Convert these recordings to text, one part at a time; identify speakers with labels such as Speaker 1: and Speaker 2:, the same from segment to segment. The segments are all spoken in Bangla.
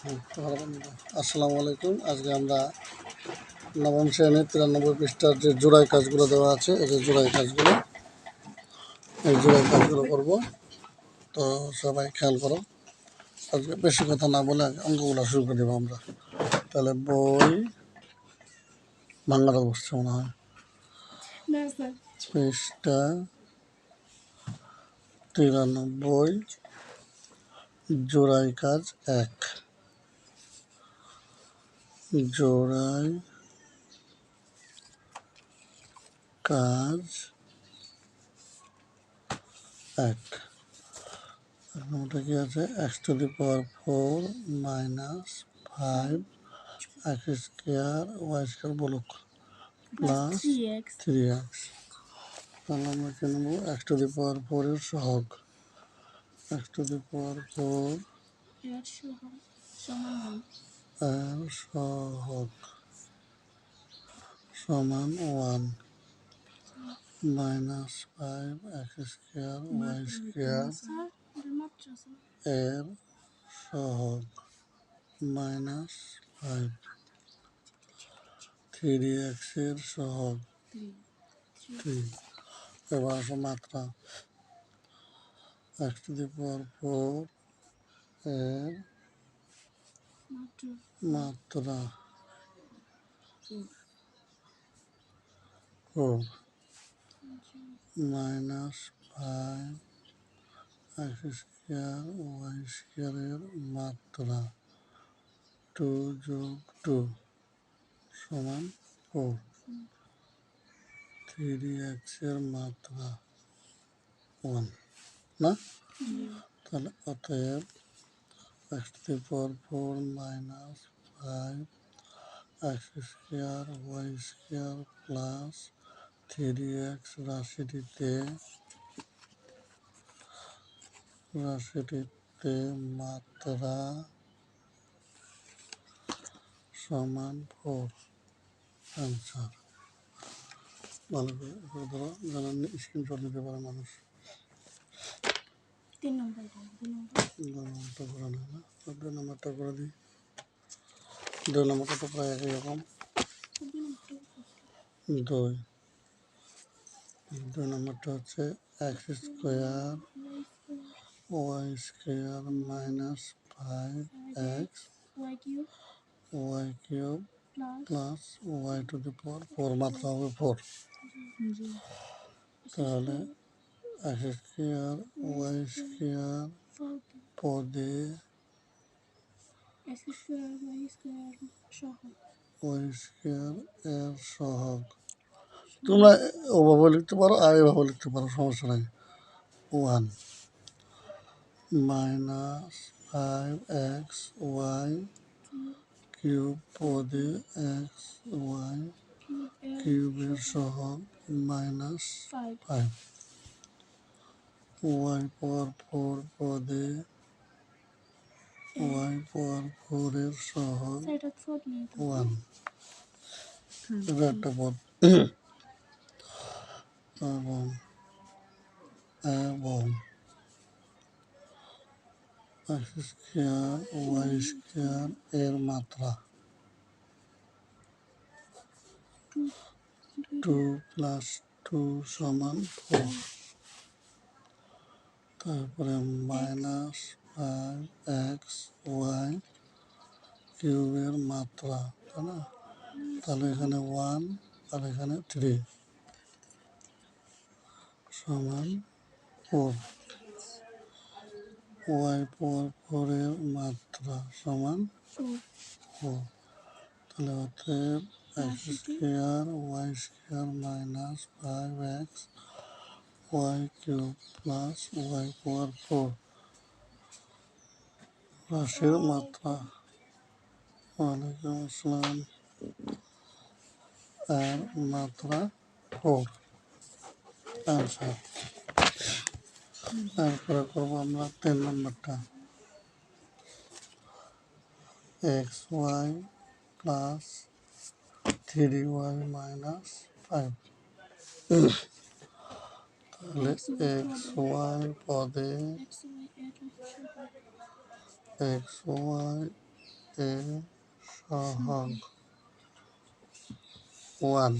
Speaker 1: আসসালামু আলাইকুম। আজকে আমরা নবম শ্রেণির তিরানব্বই পৃষ্ঠার যে জোড়াই কাজগুলো দেওয়া আছে এই যে জোড়াই কাজগুলো এই জোড়াই কাজগুলো করব। তো সবাই খেয়াল করো আজকে বেশি কথা না বলে অঙ্কগুলো শুরু করে দেবো আমরা। তাহলে বই বাংলাটা বসছে মনে হয়। পৃষ্ঠা তিরানব্বই জোড়াই কাজ এক। জোড়াই কাজ এক। ওটা কি আছে? X to the power four minus five x square y square বলুক plus
Speaker 2: three x
Speaker 1: three x তাহলে আমরা কি নেব? এক্স টু দি পাওয়ার ফোরের সহগ। X to the power four
Speaker 2: এর
Speaker 1: এর সহগ সমান one. Minus five x square y square এর সহগ মাইনাস ফাইভ। থ্রি এক্সের সহগ
Speaker 2: থ্রি।
Speaker 1: থ্রি। এবার আসো মাত্রা। X to the power four এর
Speaker 2: মাত্র।
Speaker 1: Four minus five x square y স্কোয়ারের মাত্রা। টু যোগ টু সমান ফোর। থ্রি এক্সের মাত্রা ওয়ান না? তাহলে অতএব power four minus five x square y square plus three x রাশিটিতে রাশিটিতে মাত্রা সমান ফোর অ্যান্সার ভালো ধরো, যেন স্ক্রিনশট নিতে পারে মানুষ।
Speaker 2: তিন নম্বর।
Speaker 1: করে নেয় না তো দুই নম্বরটা করে দিই দুই নম্বরটা তো প্রায় একই রকম
Speaker 2: দুই
Speaker 1: দুই নম্বরটা হচ্ছে x square y square minus five x
Speaker 2: y cube plus
Speaker 1: y to the power four মাত্রা হবে ফোর তাহলে এক্স স্কোয়ার ওয়াই স্কোয়ার পদে এর সহগ তোমরা ওভাবে লিখতে পারো আর এভাবে লিখতে পারো সমস্যা নাই one minus five x y cube পদে এক্স ওয়াই কিউবের সহগ মাইনাস
Speaker 2: ফাইভ
Speaker 1: ফাইভ ওয়াই পর ফোর পদে ওয়াই সহগ
Speaker 2: এটা ফোর নিয়ে তো।
Speaker 1: ওয়ান। এটা একটা পদ এবং এবং এক্স স্কোয়ার ওয়াই স্কোয়ার এর মাত্রা। টু প্লাস টু সমান ফোর। তারপরে মাইনাস ফাইভ এক্স ওয়াই কিউবের মাত্রা তাই না তাহলে এখানে ওয়ান আর এখানে থ্রি সমান ফোর ওয়াই ফোর ফোরের মাত্রা সমান
Speaker 2: ফোর
Speaker 1: ফোর তাহলে অতএব x square y square minus five x y cube plus y power four রাশির মাত্রা। ওয়ালাইকুম আসসালাম। এর মাত্রা ফোর। অ্যান্সার তারপরে করব আমরা তিন নম্বরটা। X y plus three y minus five. তাহলে এক্স ওয়াই পদে
Speaker 2: এক্স ওয়াই এর
Speaker 1: সহগ ওয়ান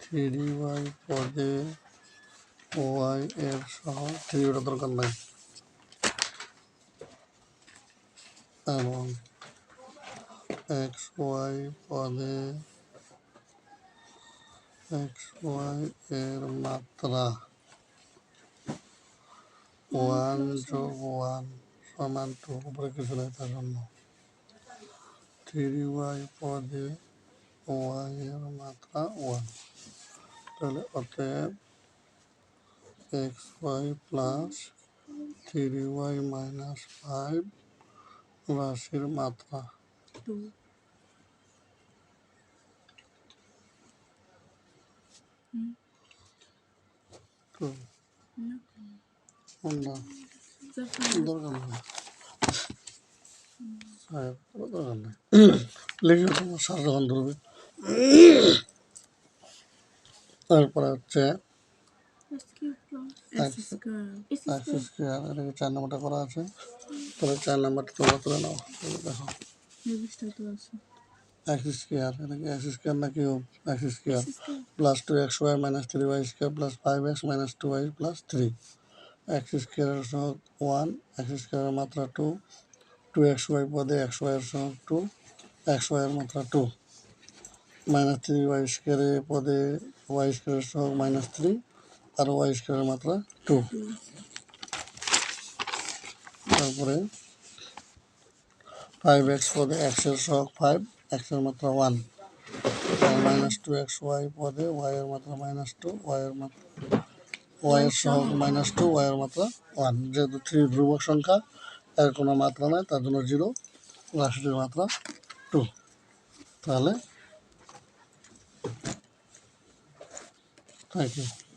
Speaker 1: থ্রি ওয়াই পদে ওয়াই এর সহগ থ্রি ওটা দরকার নাই এবং এক্স ওয়াই পদে এক্স ওয়াই এর মাত্রা ওয়ান যোগ ওয়ান সমান টু উপরে কিছু নেই তার জন্য থ্রি ওয়াই পদে ওয়াই এর মাত্রা ওয়ান তাহলে অতএব x y plus three y minus five রাশির মাত্রা
Speaker 2: টু
Speaker 1: টু
Speaker 2: না
Speaker 1: কোনটা
Speaker 2: যখন
Speaker 1: দরকার নেই। দরকার নেই। লিখে তোমার সার যখন ধরবে। তারপরে হচ্ছে চার নাম্বারটা করা আছে। তাহলে চার নাম্বারটা তোমরা তুলে নাও। দেখো। এক্স স্কোয়ার এটাকে এক্স স্কোয়ার না cube x
Speaker 2: square
Speaker 1: plus two x y minus three y square plus five x minus two y plus three x স্কোয়ারের সহগ ওয়ান এক্স স্কোয়ারের মাত্রা টু টু এক্স ওয়াই পদে এক্স ওয়াইয়ের সহগ টু এক্স ওয়াইয়ের মাত্রা টু মাইনাস থ্রি ওয়াই স্কোয়ারের পদে ওয়াই স্কোয়ারের সহগ মাইনাস থ্রি আর ওয়াই স্কোয়ারের মাত্রা টু তারপরে ফাইভ এক্স পদে এক্সের সহগ ফাইভ এক্সের মাত্রা one minus two x y পদে ওয়াইয়ের মাত্রা মাইনাস টু ওয়াইয়ের মাত্রা ওয়াইয়ের সহগ মাইনাস টু ওয়াইয়ের মাত্রা ওয়ান যেহেতু থ্রি ধ্রুবক সংখ্যা এর কোনো মাত্রা নাই তার জন্য জিরো রাশিটির মাত্রা টু তাহলে থ্যাংক ইউ